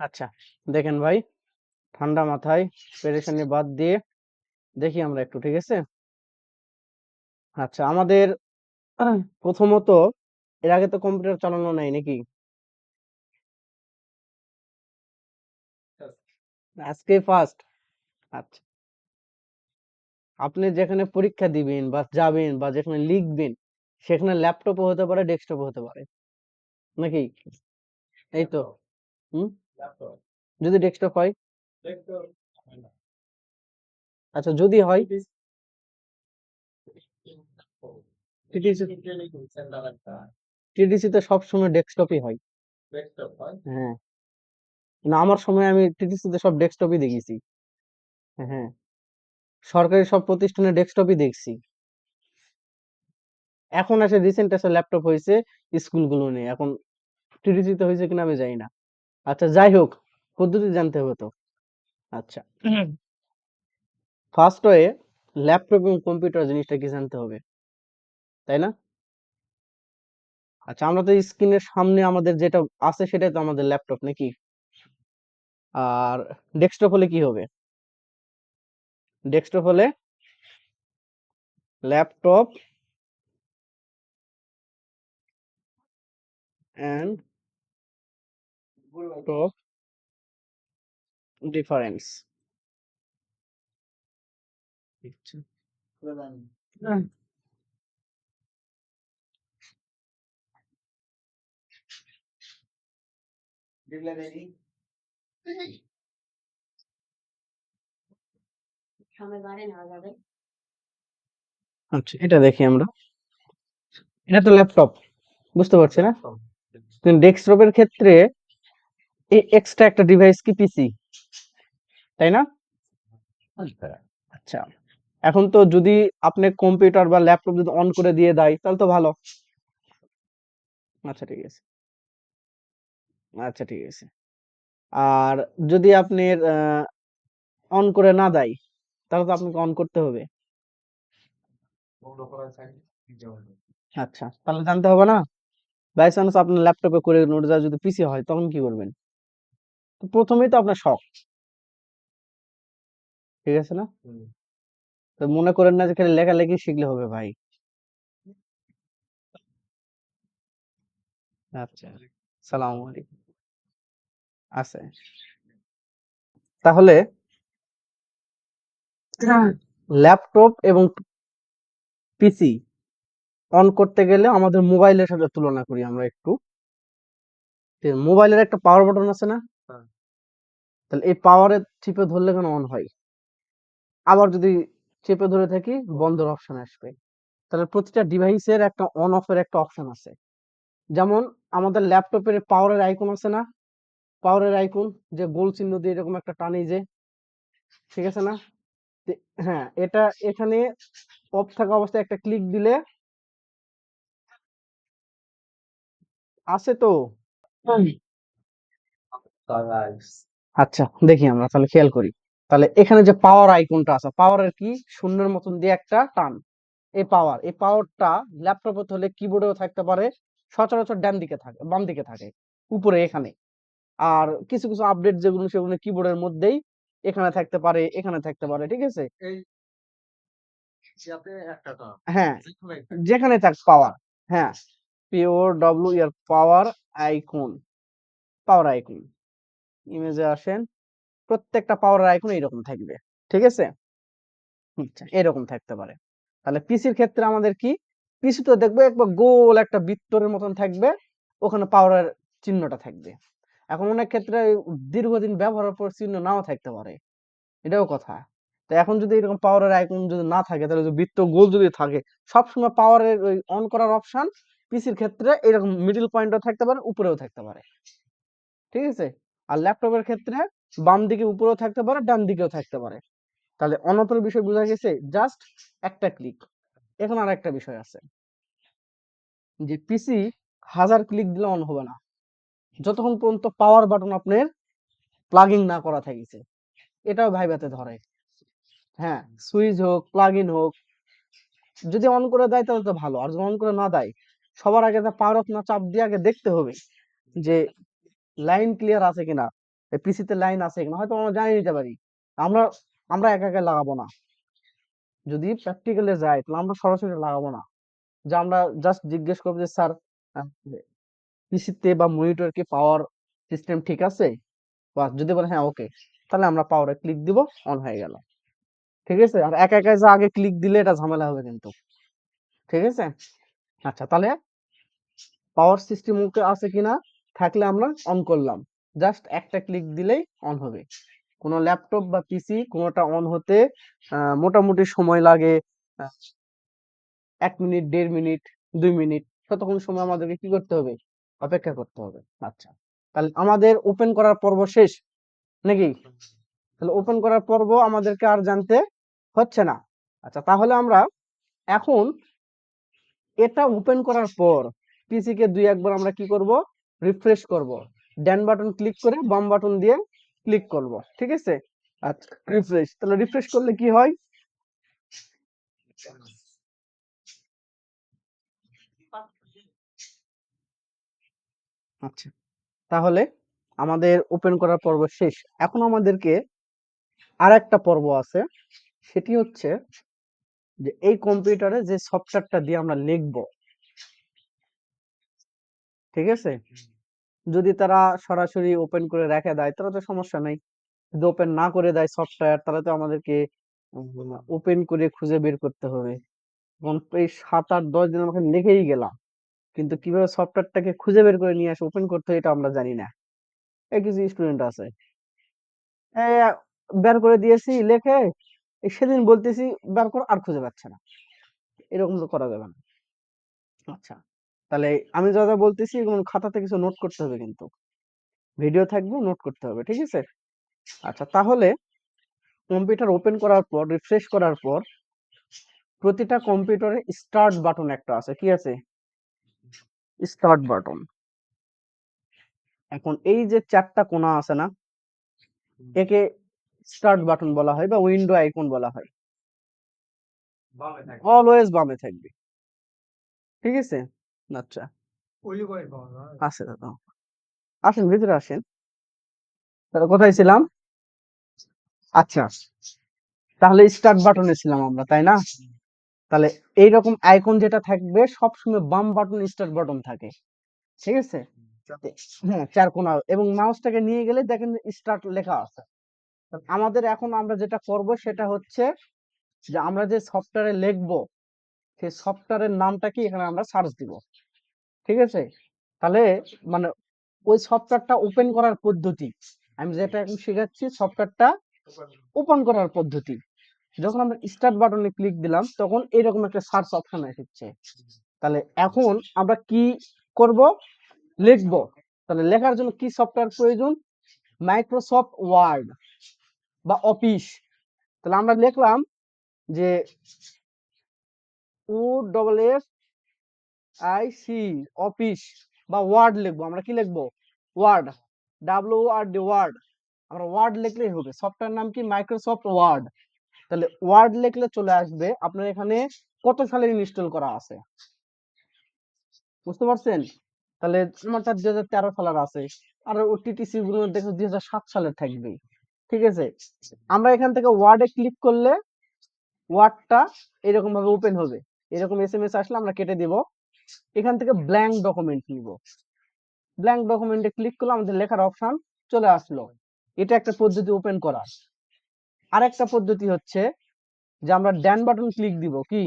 আচ্ছা দেখেন ভাই ঠান্ডা মাথায় পেরেশানি বাদ দিয়ে দেখি আমরা একটু ঠিক আছে? আচ্ছা আমাদের প্রথমত এর আগে তো কম্পিউটার চালানো নাই নাকি? আজকে ফার্স্ট আচ্ছা। আপনি যেখানে পরীক্ষা দিবেন বা যাবেন বা যেখানে লিখবেন সেখানে ল্যাপটপও হতে পারে ডেস্কটপও হতে পারে নাকি? এই তো হুম? যদি ডেস্কটপ হয়? আচ্ছা যদি হয়? টিডিসি তে সবসময় ডেস্কটপই হয়। হ্যাঁ? না আমার সময় আমি টিটিসি তে সব ডেস্কটপই দেখেছি। হ্যাঁ। সরকারি সব প্রতিষ্ঠানে ডেস্কটপই দেখছি। এখন আসে রিসেন্ট এসে ল্যাপটপ হয়েছে স্কুলগুলো নিয়ে। এখন টিটিসি তে হয়েছে কিনা আমি জানি না। আচ্ছা যাই হোক পদ্ধতি জানতে হবে তো। আচ্ছা। ফার্স্ট হয়ে ল্যাপটপ এবং কম্পিউটার জিনিসটা কি জানতে হবে? তাই না? আচ্ছা আমরা তো স্ক্রিনের সামনে আমাদের যেটা আছে সেটাই তো আমাদের ল্যাপটপ নাকি? আর ডেস্কটপ হলে কি হবে? ডেস্কটপ হলে ল্যাপটপ and top difference. আচ্ছা এটা দেখি আমরা। এটা তো ল্যাপটপ বুঝতে পারছি না? ডেস্কটপের ক্ষেত্রে এই এক্সট্রা একটা ডিভাইস কি পিসি তাই না? আচ্ছা। এখন তো যদি আপনি কম্পিউটার বা ল্যাপটপ যদি অন করে দিয়ে দেয় তাহলে তো ভালো। আচ্ছা ঠিক আছে। আচ্ছা ঠিক আছে। আর যদি আপনি অন করে না দেয় তাহলে তো আপনাকে অন করতে হবে। আচ্ছা তাহলে জানতে হবে না? বাই চান্স আপনার ল্যাপটপে করে নোট যদি পিসি হয় তখন কি করবেন? প্রথমেই তো আপনার শখ। ঠিক আছে না? তো মনে করেন না যে খালি লেখালেখি শিখলে হবে ভাই। আচ্ছা সালাম আলাইকুম। আছে। তাহলে ল্যাপটপ এবং পিসি অন করতে গেলে আমাদের মোবাইলের সাথে তুলনা করি আমরা একটু। মোবাইলের একটা পাওয়ার বাটন আছে না? তাহলে এই পাওয়ারে চেপে ধরলে কেন অন হয়? আবার যদি চেপে ধরে থাকি, বন্ধের অপশন আসবে। তাহলে প্রতিটা ডিভাইসের একটা অন অফের একটা অপশন আছে। যেমন আমাদের ল্যাপটপের পাওয়ারের আইকন আছে না? পাওয়ারের আইকন যে গোল চিহ্ন দিয়ে এরকম একটা টানি যে, ঠিক আছে না? হ্যাঁ এটা এখানে অফ থাকা অবস্থায় একটা ক্লিক দিলে আছে তো? আচ্ছা দেখি আমরা তাহলে খেয়াল করি। তাহলে এখানে যে পাওয়ার আইকনটা আছে পাওয়ারের কি? শূন্যের মতন দিয়ে একটা টান। এই পাওয়ার এই পাওয়ারটা ল্যাপটপে হলে কিবোর্ডেও থাকতে পারে সচরাচর ডান দিকে থাকে বাম দিকে থাকে উপরে এখানে। আর কিছু কিছু আপডেট যেগুলো সেগুলো কিবোর্ডের মধ্যেই এখানে থাকতে পারে এখানে থাকতে পারে ঠিক আছে? হ্যাঁ যেখানে থাক পাওয়ার হ্যাঁ পিওর ডব্লিউ ইয়ার পাওয়ার আইকন পাওয়ার আইকন ইমেজে আসেন প্রত্যেকটা পাওয়ার আইকন এইরকম থাকবে ঠিক আছে? আচ্ছা এরকম থাকতে পারে। তাহলে পিসির ক্ষেত্রে আমাদের কি? পিসি তো দেখব একবার গোল একটা বৃত্তরের মতন থাকবে ওখানে পাওয়ারের চিহ্নটা থাকবে। এখন অনেক ক্ষেত্রে দীর্ঘদিন ব্যবহারের পর চিহ্ন নাও থাকতে পারে এটাও কথা। তো এখন যদি এরকম পাওয়ারের আইকন যদি না থাকে তাহলে যদি বৃত্ত গোল যদি থাকে সবসময় পাওয়ারের ওই অন করার অপশন পিসির ক্ষেত্রে এরকম মিডল পয়েন্টও থাকতে পারে উপরেও থাকতে পারে ঠিক আছে? আর ল্যাপটপের ক্ষেত্রে বাম দিকে উপরেও থাকতে পারে, ডান দিকেও থাকতে পারে। তাহলে অনপের বিষয় বোঝা গেছে জাস্ট একটা ক্লিক এখন আর একটা বিষয় আছে। যে পিসি হাজার ক্লিক দিলে অন হবে না। যতক্ষণ পর্যন্ত পাওয়ার বাটন আপনার প্লাগিং না করা থাকিছে। এটাও ভাইবাতে ধরে। হ্যাঁ সুইচ হোক প্লাগ ইন হোক, যদি অন করে দেয় তাহলে তো ভালো। আর যদি অন করে না দেয়, সবার আগে তো পাওয়ার অফ না, চাপ দিয়ে আগে দেখতে হবে যে লাইন ক্লিয়ার আছে কিনা? পিসিতে লাইন আছে কিনা? হয়তো আমরা জানিয়ে নিতে পারি। আমরা আমরা একা একা লাগাবো না। যদি প্র্যাকটিক্যালে যাই, তাহলে আমরা সরাসরি লাগাবো না। যে আমরা জাস্ট জিজ্ঞেস করব যে, স্যার পিসিতে বা মনিটর কি পাওয়ার সিস্টেম ঠিক আছে? বা যদি বলে হ্যাঁ ওকে তাহলে আমরা পাওয়ারে ক্লিক দিব অন হয়ে গেল। ঠিক আছে? আর একা একা যে আগে ক্লিক দিলে এটা ঝামেলা হবে কিন্তু। ঠিক আছে? আচ্ছা তাহলে পাওয়ার সিস্টেম ওকে আছে কিনা? থাকলে আমরা অন করলাম। জাস্ট একটা ক্লিক দিলেই অন হবে। কোনো ল্যাপটপ বা পিসি কোনোটা অন হতে মোটামুটি সময় লাগে এক মিনিট, দেড় মিনিট, দুই মিনিট, ততক্ষণ সময় আমাদেরকে কি করতে হবে? অপেক্ষা করতে হবে। আচ্ছা। তাহলে আমাদের ওপেন করার পর্ব শেষ, নাকি? তাহলে ওপেন করার পর্ব আমাদেরকে আর জানতে হচ্ছে না। আচ্ছা তাহলে আমরা এখন এটা ওপেন করার পর পিসি কে দুই একবার আমরা কি করব? রিফ্রেশ করব। ড্যান বাটন ক্লিক করে বাম বাটন দিয়ে ক্লিক করব, ঠিক আছে? আচ্ছা রিফ্রেশ তাহলে রিফ্রেশ করলে কি হয়? আচ্ছা তাহলে আমাদের ওপেন করার পর্ব শেষ। এখন আমাদেরকে আর একটা পর্ব আছে, সেটি হচ্ছে যে এই কম্পিউটারে যে সফটওয়্যারটা দিয়ে আমরা লিখব ঠিক আছে? যদি তারা সরাসরি ওপেন করে রেখে দেয় তাহলে তো সমস্যা নাই। যদি ওপেন না করে দেয় সফটওয়্যার তাহলে তো আমাদেরকে ওপেন করে খুঁজে বের করতে হবে। এবং এই সাত আট দশ দিন আমাকে লিখেই গেলাম। কিন্তু কীভাবে সফটওয়্যারটাকে খুঁজে বের করে নিয়ে আসে ওপেন করতে হয় এটা আমরা জানি না। এই কিছু স্টুডেন্ট আছে। বের করে দিয়েছি লেখে এই সেদিন বলতেছি বের কর আর খুঁজে পাচ্ছে না। এরকম তো করা যাবে না। আচ্ছা। তাহলে আমি যা যা বলতেছি এগুলো খাতাতে কিছু নোট করতে হবে কিন্তু। ভিডিও থাকবে নোট করতে হবে ঠিক আছে? আচ্ছা তাহলে কম্পিউটার ওপেন করার পর রিফ্রেশ করার পর প্রতিটা কম্পিউটারে স্টার্ট বাটন একটা আছে কি আছে? স্টার্ট বাটন এখন এই যে চারটা কোনা আছে না একে স্টার্ট বাটন বলা হয় বা উইন্ডো আইকন বলা হয়। অলওয়েজ বামে থাকবে। ঠিক আছে? আচ্ছা। আছে দাদা আসেন ভিতরে আসেন। তাহলে কোথায় ছিলাম? আচ্ছা। তাহলে স্টার্ট বাটনে ছিলাম আমরা তাই না? তাহলে এইরকম আইকন যেটা থাকবে সবসময় বাম বাটন স্টার্ট বাটন থাকে। ঠিক আছে? হ্যাঁ চার কোণা এবং মাউসটাকে নিয়ে গেলে দেখেন স্টার্ট লেখা আছে। আমাদের এখন আমরা যেটা করব সেটা হচ্ছে যে আমরা যে সফটওয়্যারে লিখব সেই সফটওয়্যারের নামটা কি? এখানে আমরা সার্চ দিব। ঠিক আছে? তাহলে মানে ওই সফটওয়্যারটা ওপেন করার পদ্ধতি, আমি যেটা এখন শেখাচ্ছি সফটওয়্যারটা ওপেন করার পদ্ধতি। যখন আমরা স্টার্ট বাটনে ক্লিক দিলাম, তখন এরকম একটা সার্চ অপশন এসেছে। তাহলে এখন আমরা কি করব? লিখব। তাহলে লেখার জন্য কি সফটওয়্যার প্রয়োজন? মাইক্রোসফট ওয়ার্ড বা অফিস তাহলে আমরা লিখলাম যে O double S I C office বা ওয়ার্ড লিখব। আমরা কি লিখব? Word W R D word আমরা ওয়ার্ড লিখলেই হবে। সফটওয়্যার নাম কি? মাইক্রোসফট ওয়ার্ড তাহলে ওয়ার্ড লিখলে চলে আসবে আপনার এখানে কত সালে ইনস্টল করা আছে? বুঝতে পারছেন? তাহলে আমারটা দুই হাজার তেরো সালের আছে। আর ওটিটিসি গুলো দেখো দুই হাজার সাত সালের থাকবে ঠিক আছে? আমরা এখান থেকে ওয়ার্ডে ক্লিক করলে ওয়ার্ডটা এরকম ভাবে ওপেন হবে। এরকম এস এম এস আসলে আমরা কেটে দিব। এখান থেকে ব্ল্যাঙ্ক ডকুমেন্ট নিব। ব্ল্যাঙ্ক ডকুমেন্টে ক্লিক করলে আমাদের লেখার অপশন চলে আসলো। এটা একটা পদ্ধতি ওপেন করার। আরেকটা পদ্ধতি হচ্ছে যে আমরা ড্যান বাটন ক্লিক দিব কি?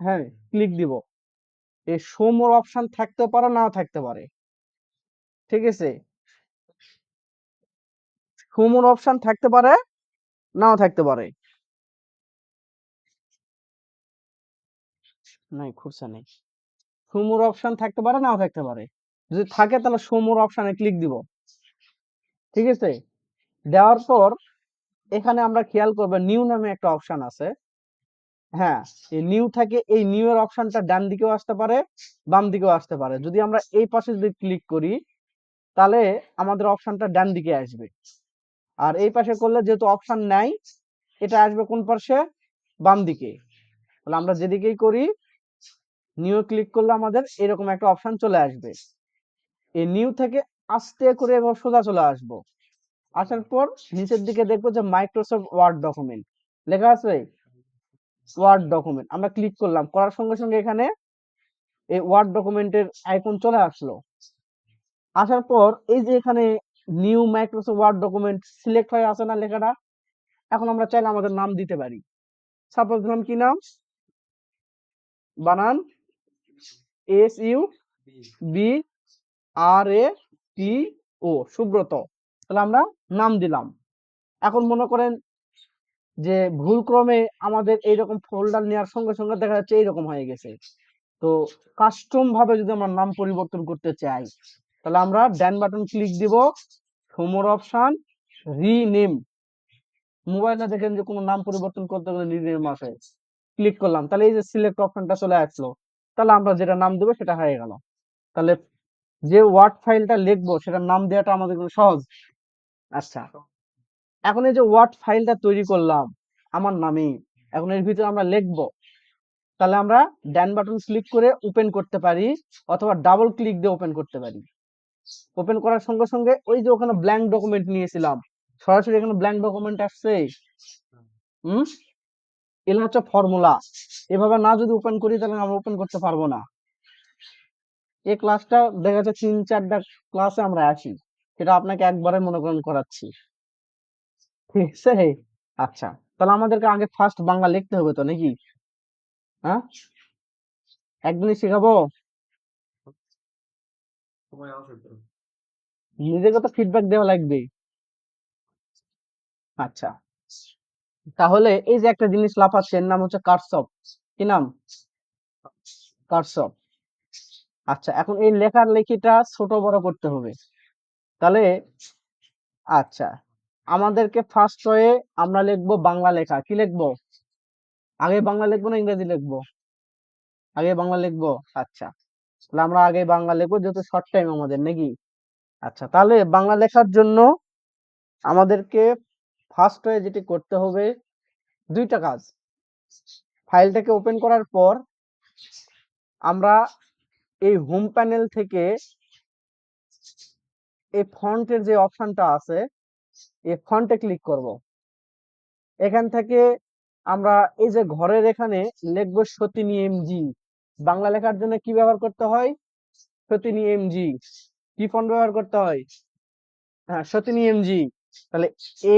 হ্যাঁ ক্লিক দিব। এই শো মোর অপশন থাকতে পারে নাও থাকতে পারে। ঠিক আছে? শো মোর অপশন থাকতে পারে নাও থাকতে পারে। নাই, খুঁজছে নেই। শো মোর অপশন থাকতে পারে, নাও থাকতে পারে। যদি থাকে তাহলে শো মোর অপশনে ক্লিক দিব। ঠিক আছে? দেওয়ার পর এখানে আমরা খেয়াল করব নিউ নামে একটা অপশন আছে। হ্যাঁ এই নিউ থাকে এই নিউ এর অপশনটা ডান দিকেও আসতে পারে, বাম দিকেও আসতে পারে। যদি আমরা এই পাশে যদি ক্লিক করি, তাহলে আমাদের অপশনটা ডান দিকে আসবে। আর এই পাশে করলে যেহেতু অপশন নাই, এটা আসবে কোন পাশে? বাম দিকে। তাহলে আমরা যেদিকেই করি নিউ ক্লিক করলে আমাদের এরকম একটা অপশন চলে আসবে। এই নিউ থেকে আস্তে করে এবার সোজা চলে আসব। আসার পর নিচের দিকে দেখব যে মাইক্রোসফট ওয়ার্ড ডকুমেন্ট লেখা আছে ওয়ার্ড ডকুমেন্ট আমরা ক্লিক করলাম। করার সঙ্গে সঙ্গে এখানে এই ওয়ার্ড ডকুমেন্টের আইকন চলে আসলো। আসার পর এই যে এখানে new Microsoft Word document select হয়ে আছে না লেখাটা, এখন আমরা চাইলে আমাদের নাম দিতে পারি। সাপোজ দিলাম কি নাম? বানান S U B R A T O Subrata. তাহলে আমরা নাম দিলাম। এখন মনে করেন যে ভুল ক্রমে আমাদের এইরকম ফোল্ডার নেওয়ার সঙ্গে সঙ্গে দেখা যাচ্ছে এইরকম হয়ে গেছে। তো কাস্টম ভাবে যদি আমরা নাম পরিবর্তন করতে চাই, তাহলে আমরা ড্যান বাটন ক্লিক দিব হোমোর অপশন রিনেম মোবাইলে দেখেন যে কোনো নাম পরিবর্তন করতে গেলে রিনেম আসে। ক্লিক করলাম, তাহলে এই যে সিলেক্ট অপশনটা চলে আসলো। তাহলে আমরা যেটা নাম দেবো সেটা হয়ে গেল। তাহলে যে ওয়ার্ড ফাইলটা লিখব সেটার নাম দেওয়াটা আমাদের জন্য সহজ। আচ্ছা এখন এই যে ওয়ার্ড ফাইলটা তৈরি করলাম, আমার নামে, এখন এর ভিতরে আমরা লিখব। তাহলে আমরা ডান বাটন ক্লিক করে ওপেন করতে পারি, অথবা ডাবল ক্লিক দিয়ে ওপেন করতে পারি। ওপেন করার সঙ্গে সঙ্গে ওই যে ওখানে ব্ল্যাঙ্ক ডকুমেন্ট নিয়েছিলাম, সরাসরি এখানে ব্ল্যাঙ্ক ডকুমেন্ট আসছে। হুম? এগুলো হচ্ছে ফর্মুলা এভাবে না যদি ওপেন করি তাহলে আমরা ওপেন করতে পারব না। এই ক্লাসটা দেখা যাচ্ছে তিন চারটা ক্লাসে আমরা আসি সেটা আপনাকে একবারে মনে করেন করাচ্ছি। ঠিক আছে? আচ্ছা তাহলে আমাদেরকে আগে ফার্স্ট বাংলা লিখতে হবে তো নাকি? হ্যাঁ? একদিনই শেখাবো? নিজেকে তো ফিডব্যাক দেওয়া লাগবে আচ্ছা। তাহলে এই যে একটা জিনিস লাফাচ্ছে এর নাম হচ্ছে কারসপ কি নাম? কারসপ আচ্ছা এখন এই লেখার লেখিটা ছোট বড় করতে হবে। তাহলে আচ্ছা আমাদেরকে ফার্স্ট হয়ে আমরা লিখব বাংলা লেখা। কি লিখব? আগে বাংলা লিখব না ইংরেজি লিখব? আগে বাংলা লিখব? আচ্ছা তাহলে আমরা আগে বাংলা লিখব, যেহেতু শর্ট টাইম আমাদের, নাকি? আচ্ছা তাহলে বাংলা লেখার জন্য আমাদেরকে ফার্স্ট হয়ে যেটি করতে হবে, দুইটা কাজ। ফাইলটাকে ওপেন করার পর আমরা এই হোম প্যানেল থেকে এই ফন্টের যে অপশনটা আছে, এই ফন্টে ক্লিক করব। এখান থেকে আমরা এই যে ঘরের এখানে লিখব সতিনী এমজি বাংলা লেখার জন্য কি ব্যবহার করতে হয়? সতিনী এমজি কি ফন্ট ব্যবহার করতে হয়? হ্যাঁ সতিনী এমজি তাহলে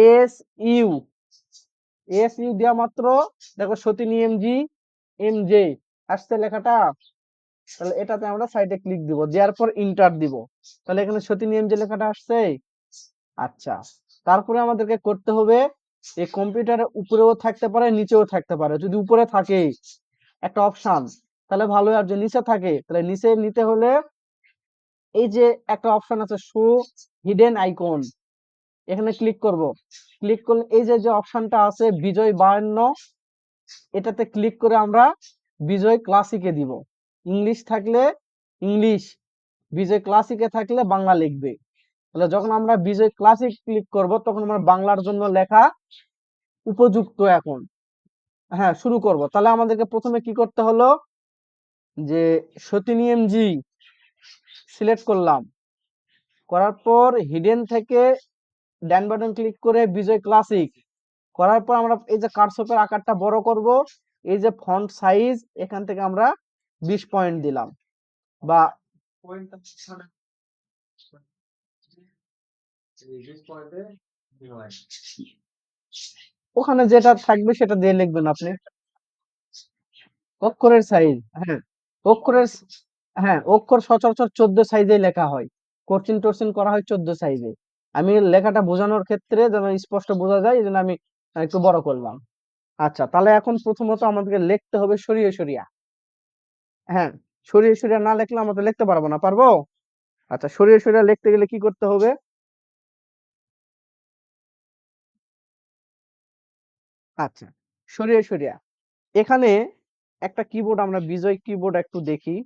এস ইউ এস ইউ দেওয়া মাত্র, দেখো সতিনী এমজি এম জে, আসছে লেখাটা। তাহলে এটাতে আমরা সাইডে ক্লিক দিব, দেওয়ার পর ইন্টার দিব। তাহলে এখানে সতিনী এম যে লেখাটা আসছে। আচ্ছা তারপরে আমাদেরকে করতে হবে, এই কম্পিউটারের উপরেও থাকতে পারে, নিচেও থাকতে পারে। যদি উপরে থাকে, একটা অপশন তাহলে ভালো আর যদি নিচে থাকে, তাহলে নিচে নিতে হলে, এই যে একটা অপশন আছে শো হিডেন আইকন এখানে ক্লিক করব। ক্লিক করলে এই যে যে অপশনটা আছে বিজয় বায়ান্ন, এটাতে ক্লিক করে আমরা বিজয় ক্লাসিকে দিব। ইংলিশ থাকলে ইংলিশ বিজয় ক্লাসিকে থাকলে বাংলা লিখবে। তাহলে যখন আমরা বিজয় ক্লাসিক ক্লিক করব, তখন আমরা বাংলার জন্য লেখা উপযুক্ত এখন। হ্যাঁ শুরু করব। তাহলে আমাদেরকে প্রথমে কি করতে হলো? যে সতিনিয়ম জি সিলেক্ট করলাম। করার পর হিডেন থেকে ডান বাটন ক্লিক করে বিজয় ক্লাসিক। করার পর আমরা এই যে কারসপের আকারটা বড় করব এই যে ফন্ট সাইজ এখান থেকে আমরা বিশ পয়েন্ট দিলাম। বা ওখানে যেটা থাকবে সেটা দিয়ে লিখবেন আপনি। অক্ষরের সাইজ হ্যাঁ। অক্ষরের হ্যাঁ অক্ষর সচরাচর চোদ্দ সাইজে লেখা হয়। কোচিন টোচিন করা হয় চোদ্দ সাইজে। আমি লেখাটা বোঝানোর ক্ষেত্রে যেন স্পষ্ট বোঝা যায়, এই জন্য আমি একটু বড় করলাম। আচ্ছা তাহলে এখন প্রথমত আমাদেরকে লিখতে হবে সরিয়ে সরিয়া। হ্যাঁ সরিয়ে সরিয়া না লিখলে আমরা তো লিখতে পারব না, পারব? আচ্ছা সরিয়ে সরিয়া লিখতে গেলে কি করতে হবে? আচ্ছা সরিয়ে সরিয়া। এখানে একটা কিবোর্ড আমরা বিজয় কিবোর্ড একটু দেখি।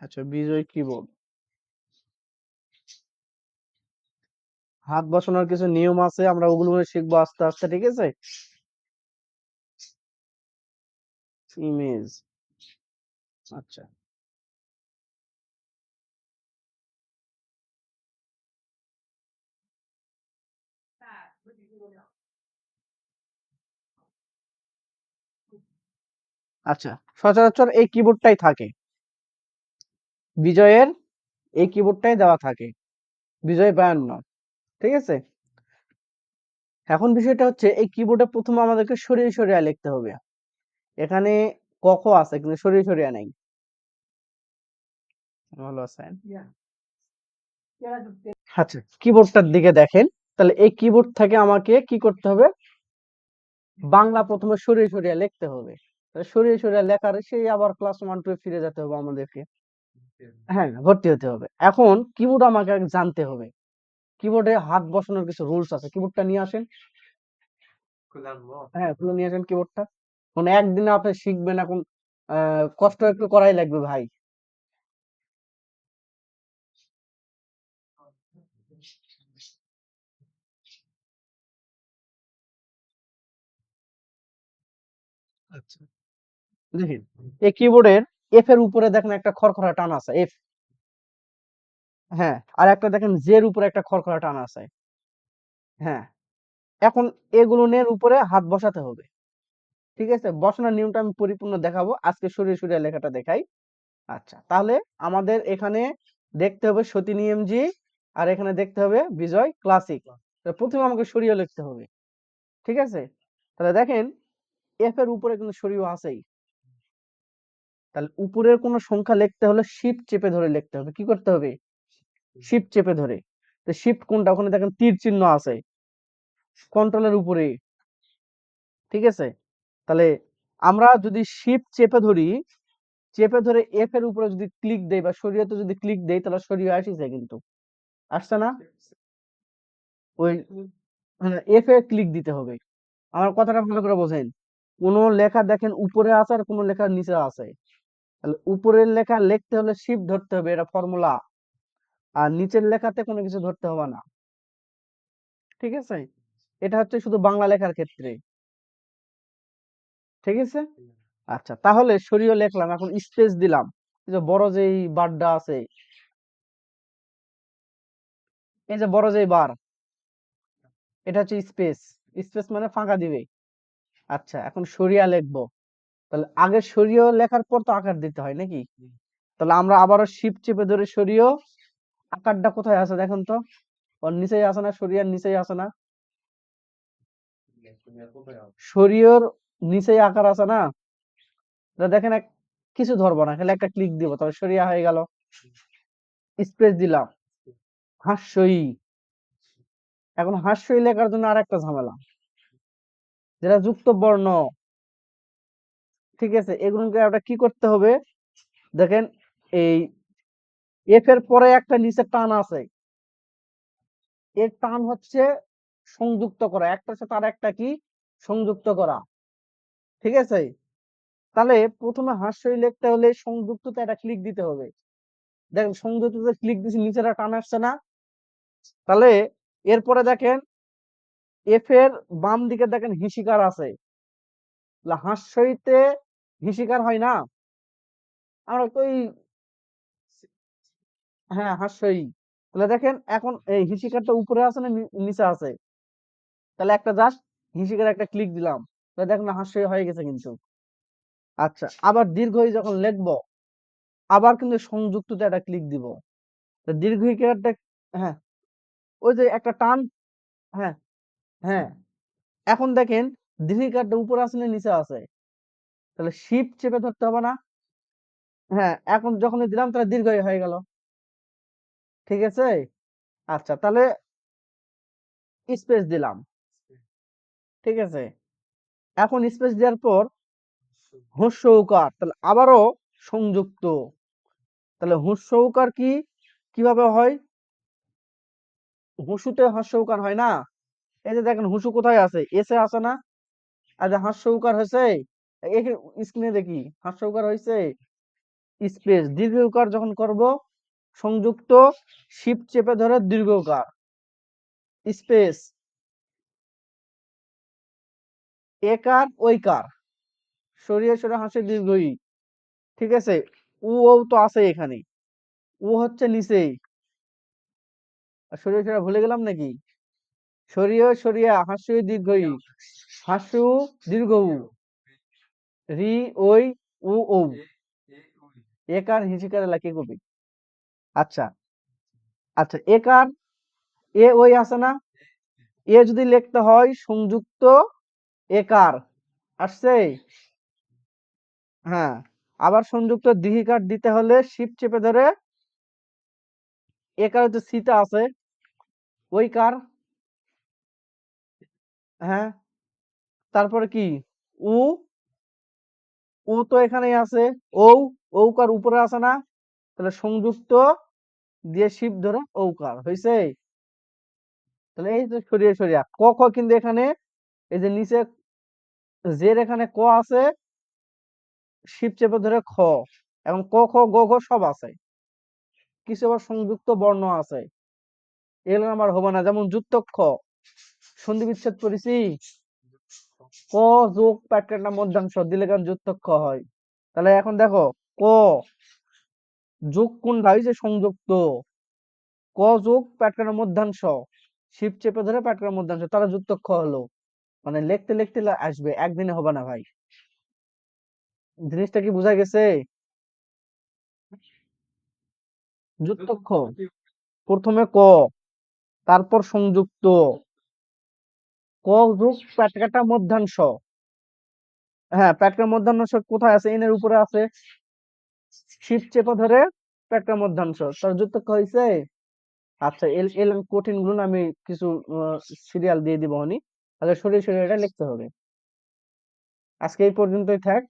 আচ্ছা বিজয় কিবোর্ড হাত বসানোর কিছু নিয়ম আছে? আমরা ওগুলো শিখব আস্তে আস্তে, ঠিক আছে? ইমেজ আচ্ছা। আচ্ছা সচরাচর এই কিবোর্ডটাই থাকে। বিজয়ের এই কিবোর্ডটাই দেওয়া থাকে। বিজয় বায়ান্ন ঠিক আছে? এখন বিষয়টা হচ্ছে, এই কিবোর্ডে প্রথমে আমাদেরকে সরিয়ে সরিয়ে লিখতে হবে। এখানে কখ আছে, কিন্তু সরিয়ে সরিয়ে নাই। ভালো আছেন? আচ্ছা কিবোর্ডটার দিকে দেখেন। তাহলে এই কিবোর্ড থেকে আমাকে কি করতে হবে? বাংলা প্রথমে সরিয়ে সরিয়ে লিখতে হবে। সরিয়ে সরিয়ে লেখার সেই আবার ক্লাস ওয়ান টু ফিরে যেতে হবে আমাদেরকে। হ্যাঁ ভর্তি হতে হবে। এখন কিবোর্ড আমাকে আগে জানতে হবে। কিবোর্ডে হাত বসানোর কিছু রুলস আছে। কিবোর্ডটা নিয়ে আসেন। হ্যাঁ খুলে নিয়ে আসেন কিবোর্ডটা কোন একদিনে আপনি শিখবেন এখন কষ্ট একটু করাই লাগবে ভাই। আচ্ছা। দেখেন এই কিবোর্ডের এফ এর উপরে দেখেন একটা খড়খড়া টান আছে এফ হ্যাঁ আর একটা দেখেন জের উপরে একটা খড়খড়া টান আছে। হ্যাঁ এখন এগুলো নের উপরে হাত বসাতে হবে। ঠিক আছে? বসানোর নিয়মটা আমি পরিপূর্ণ দেখাবো। আজকে সরিয়ে সরিয়ে লেখাটা দেখাই। আচ্ছা তাহলে আমাদের এখানে দেখতে হবে সতী নিয়মজি, আর এখানে দেখতে হবে বিজয় ক্লাসিক। প্রথমে আমাকে সরিয়ে লিখতে হবে। ঠিক আছে? তাহলে দেখেন এফ এর উপরে কিন্তু সরিয়ে আছেই। তাহলে উপরের কোনো সংখ্যা লিখতে হলে শিফট চেপে ধরে লিখতে হবে। কি করতে হবে? শিফট চেপে ধরে। তো শিফট কোনটা? ওখানে দেখেন তীর চিহ্ন আছে। কন্ট্রোলের উপরে। ঠিক আছে? তাহলে আমরা যদি শিফট চেপে ধরি, চেপে ধরে এফ এর উপরে যদি ক্লিক দেই বা সরিয়েতে যদি ক্লিক দেই, তাহলে সরিয়ে আসিছে কিন্তু। আসছে না? ওই এফ এ ক্লিক দিতে হবে। আমার কথাটা ভালো করে বোঝেন। কোন লেখা দেখেন উপরে আছে আর কোন লেখা নিচে আছে। তাহলে উপরের লেখা লিখতে হলে শিফট ধরতে হবে, এটা ফর্মুলা আর নিচের লেখাতে কোনো কিছু ধরতে হবে না। ঠিক আছে? এটা হচ্ছে শুধু বাংলা লেখার ক্ষেত্রে। ঠিক আছে? আচ্ছা তাহলে সরিয়ে লিখলাম, এখন স্পেস দিলাম। যে বড় যেই বারটা আছে, এই যে বড় যেই বার এটা হচ্ছে স্পেস স্পেস মানে ফাঁকা দিবে। আচ্ছা এখন সরিয়া লিখব। তাহলে আগে সরিয়ে লেখার পর তো আকার দিতে হয় নাকি? তাহলে আমরা আবারও শিপ চেপে ধরে সরিয়ে আকারটা কোথায় আছে দেখেন তো? ওর নিচেই আছে না সরিয়ার নিচেই আছে না। সরিয়র নিচেই আকার আছে না? দেখেন এক, কিছু ধরবো না, খালি একটা ক্লিক দিব তবে সরিয়া হয়ে গেল। স্পেস দিলাম। হাস্যই। এখন হাস্যই লেখার জন্য আর একটা ঝামেলা। যেটা যুক্ত বর্ণ ঠিক আছে, এগুলোকে একটা কি করতে হবে? দেখেন, এই এফ এর পরে একটা নিচে টান আছে। এর টান হচ্ছে সংযুক্ত করা। একটা সাথে আর একটা কি? সংযুক্ত করা। ঠিক আছে? তাহলে প্রথমে হাস্যই লিখতে হলে সংযুক্ততে একটা ক্লিক দিতে হবে। দেখেন, সংযুক্ততে ক্লিক দিছি নিচেরা টান আসছে না। তাহলে এরপরে দেখেন এফ এর বাম দিকে দেখেন হিসিকার আছে। হাস্যইতে হিসিকার হয় না। আমরা তো এই হ্যাঁ হাস্যই। তাহলে দেখেন এখন এই হিসিকারটা উপরে আছে না নিচে আছে? তাহলে একটা জাস্ট হিসিকার একটা ক্লিক দিলাম। তাহলে দেখেন হাস্যই হয়ে গেছে কিন্তু। আচ্ছা আবার দীর্ঘই যখন লিখব, আবার কিন্তু সংযুক্ততে একটা ক্লিক দিব। তো দীর্ঘইকারটা হ্যাঁ ওই যে একটা টান হ্যাঁ হ্যাঁ। এখন দেখেন দীর্ঘিকারটা উপরে আছে না নিচে আছে? তাহলে শিফট চেপে ধরতে হবে না। হ্যাঁ এখন যখনই দিলাম তাহলে দীর্ঘই হয়ে গেল। ঠিক আছে? আচ্ছা তাহলে স্পেস দিলাম। ঠিক আছে? এখন স্পেস দেওয়ার পর হস্য উকার তাহলে আবারও সংযুক্ত। তাহলে হস্য উকার কি? কীভাবে হয়? হুসুতে হস্য উকার হয় না? এই যে দেখেন হুসু কোথায় আছে? এসে আছে না? আর যে হাস্য উকার হয়েছে? স্ক্রিনে দেখি হাস্য উকার হয়েছে স্পেস দীর্ঘ উকার যখন করব, সংযুক্ত শিপ চেপে ধরে দীর্ঘ উকার স্পেস একার ওইকার সরিয়ে সরে হাসি দীর্ঘ ই ঠিক আছে উ ও তো আছে এখানে। উ হচ্ছে আর সরিয়ে সরে ভুলে গেলাম নাকি? সরিয়ে, সরিয়া হাসি দীর্ঘ ই হাসু দীর্ঘ উ। রি ওই উ ও একার হিসিকার লাগে কবি? আচ্ছা আচ্ছা একার এ ওই আছে না? এ যদি লিখতে হয় সংযুক্ত একার আসছে? হ্যাঁ আবার সংযুক্ত দীর্ঘিকার দিতে হলে শিপ চেপে ধরে একার হচ্ছে সিটা আছে ওই কার? হ্যাঁ তারপরে কি? উ উ তো এখানেই আছে। ঔ, ঔকার উপরে আছে না? তাহলে সংযুক্ত দিয়ে শিপ ধরে ঔকার হয়েছে তাহলে এই যে সরিয়ে, সরিয়া। ক, খ কিন্তু এখানে, এই যে নিচে জের এখানে ক আছে শিপ চেপে ধরে খ এবং ক, খ, গ, ঘ সব আছে। কিছু আবার সংযুক্ত বর্ণ আছে। এগুলো আমার হবে না। যেমন যুক্ত খ, সন্ধি বিচ্ছেদ করেছি। ক যোগ প্যাকেটটা মধ্যাংশ, দিলে কেন যুক্ত খ হয়? তাহলে এখন দেখো, ক যোগ কোন ভাই যে সংযুক্ত। ক যোগ প্যাটকার মধ্যাংশ শিব চেপে ধরে প্যাটকার মধ্যাংশ তারা যুক্ত খ হলো। মানে লিখতে লিখতে আসবে, একদিনে হবে না ভাই। জিনিসটা কি বোঝা গেছে? যুক্ত খ। প্রথমে ক, তারপর সংযুক্ত। ক যোগ প্যাটকাটা মধ্যাংশ হ্যাঁ প্যাটকার মধ্যাংশ কোথায় আছে? এনের উপরে আছে। শিব চেপে ধরে প্যাটকার মধ্যাংশ তার যুক্ত হয়েছে আচ্ছা এল এল কঠিনগুলো আমি কিছু সিরিয়াল দিয়ে দিব হনি। তাহলে শরীর শরীর এটা লিখতে হবে। আজকে এই পর্যন্তই থাক।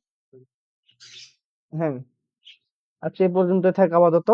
হ্যাঁ। আজকে এই পর্যন্তই থাক আপাতত।